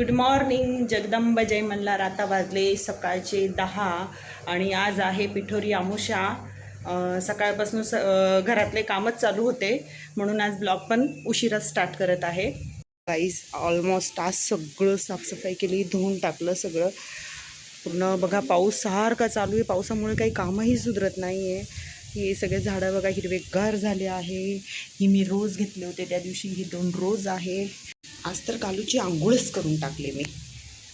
Good morning Jagdamb जय मल्हार. आता वाजले सकाळचे दहा आणि आज आहे पिठोरी आमुषा. सकाळपासून स घरातले कामच चालू होते. म्हणून आज ब्लॉग पण उशिरा स्टार्ट करत आहे. गाईज ऑलमोस्ट आज सगळं साफसफाई केली धुवून टाकलं सगळं. पूर्ण बघा पाऊस सारखा चालू आहे? पावसामुळे काही कामही सुधरत नाही आहे हे सगळे झाडं बघा हिरवेगार झाले आहे. ही मी रोज घेतले होते. त्या दिवशी ही दोन रोज आहे. आज तर कालूची आंघोळच करून टाकले मी.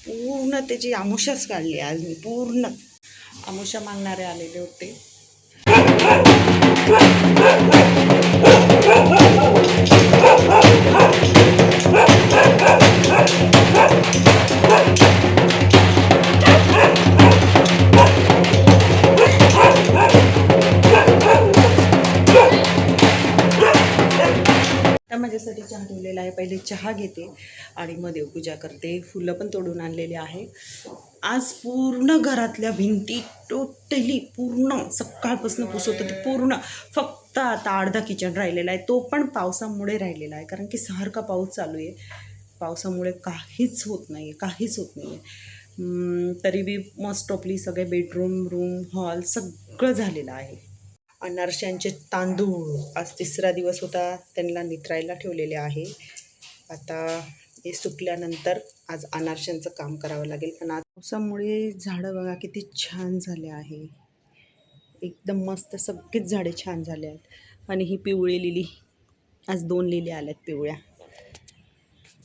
पूर्ण त्याची आमुशाच काढली आज मी पूर्ण. आमुषा मागणारे आलेले होते. माझ्यासाठी चहा ठेवलेला आहे. पहिले चहा घेते आणि मग देवपूजा करते. फुलं पण तोडून आणलेली आहे. आज पूर्ण घरातल्या भिंती टोटली पूर्ण सकाळपासून पुसत होती पूर्ण. फक्त आता अर्धा किचन राहिलेला आहे. तो पण पावसामुळे राहिलेला आहे. कारण की सारखा पाऊस चालू आहे? पावसामुळे काहीच होत नाही आहे काहीच होत नाही आहे तरी बी मस्ट ऑफली सगळे बेडरूम रूम हॉल सगळं झालेलं आहे. अनारशांचे तांदूळ आज तिसरा दिवस होता त्यांना नित्रायला ठेवलेले आहे. आता हे सुकल्यानंतर आज अनारशांचं काम करावं लागेल. पण आज पावसामुळे झाडं बघा किती छान झाले आहे. एकदम मस्त सगळीच झाडे छान झाले आहेत. आणि ही पिवळी लिली आज दोन लिली आल्यात पिवळ्या.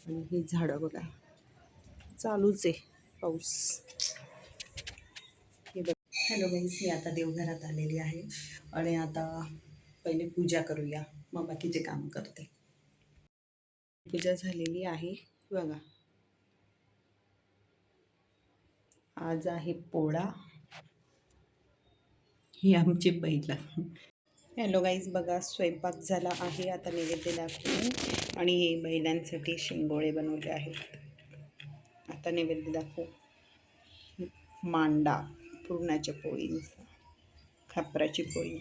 आणि ही झाडं बघा चालूच आहे पाऊस. हॅलो गाईज मी आता देवघरात आलेली आहे आणि आता पहिले पूजा करूया. मग बाकीचे काम करते. पूजा झालेली आहे. बघा. आज आहे पोळा. ही आमची बैला हॅलो गाईज बघा स्वयंपाक झाला आहे. आता नैवेद्य दाखवू आणि हे बैलांसाठी शिंगोळे बनवले आहेत. आता नैवेद्य दाखवू. मांडा. पुरणाच्या पोळीनुसार खापराची पोळी.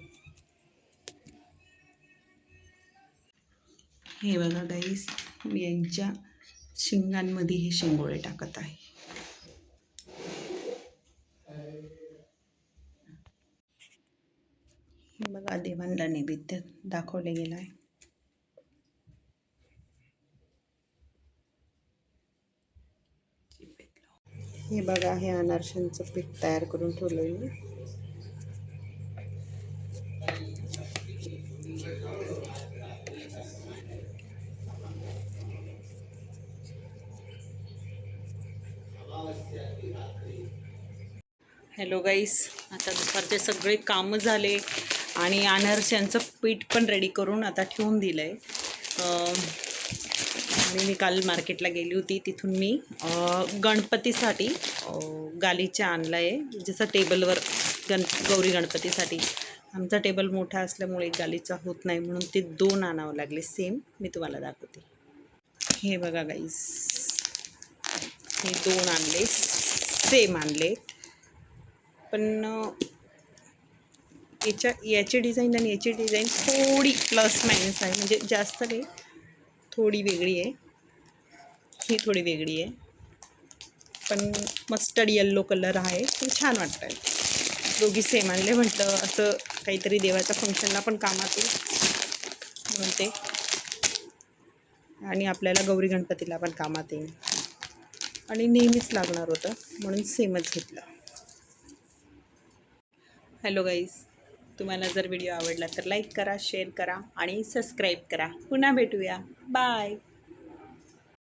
हे बघा गाईस मी यांच्या शिंगांमध्ये हे शिंगोळे टाकत आहे. हे बघा देवांना नैवेद्य दाखवले गेला आहे. हे बघा हे अनारशांचं पीठ तयार करून ठेवलं मी. हॅलो गाईस आता दुपारचे सगळे कामं झाले आणि अनारशांचं पीठ पण रेडी करून आता ठेवून दिलं आहे आणि मी काल मार्केटला गेली होती. तिथून मी गणपतीसाठी अं, गालीचा आणला आहे जसं टेबलवर गण गौरी गणपतीसाठी. आमचा टेबल मोठा असल्यामुळे गालीचा होत नाही म्हणून ते दोन आणावं लागले. सेम मी तुम्हाला दाखवते. हे बघा गाईस हे दोन आणले. सेम आणले. पण याच्या याची डिझाईन आणि याची डिझाईन थोडी प्लस मायनस आहे. म्हणजे जास्त नाही. थोडी वेगळी आहे. ही थोडी वेगळी आहे. पण मस्टर्ड येल्लो कलर आहे. पण छान वाटतं आहे दोघी सेम आणले. म्हटलं असं काहीतरी देवाच्या फंक्शनला पण कामात येईल म्हणून ते आणि आपल्याला गौरी गणपतीला पण कामात येईल. आणि नेहमीच लागणार होतं. म्हणून सेमच घेतलं. हॅलो गाईज तुम्हाला जर व्हिडिओ आवडला तर लाईक करा शेअर करा आणि सबस्क्राईब करा. पुन्हा भेटूया. बाय.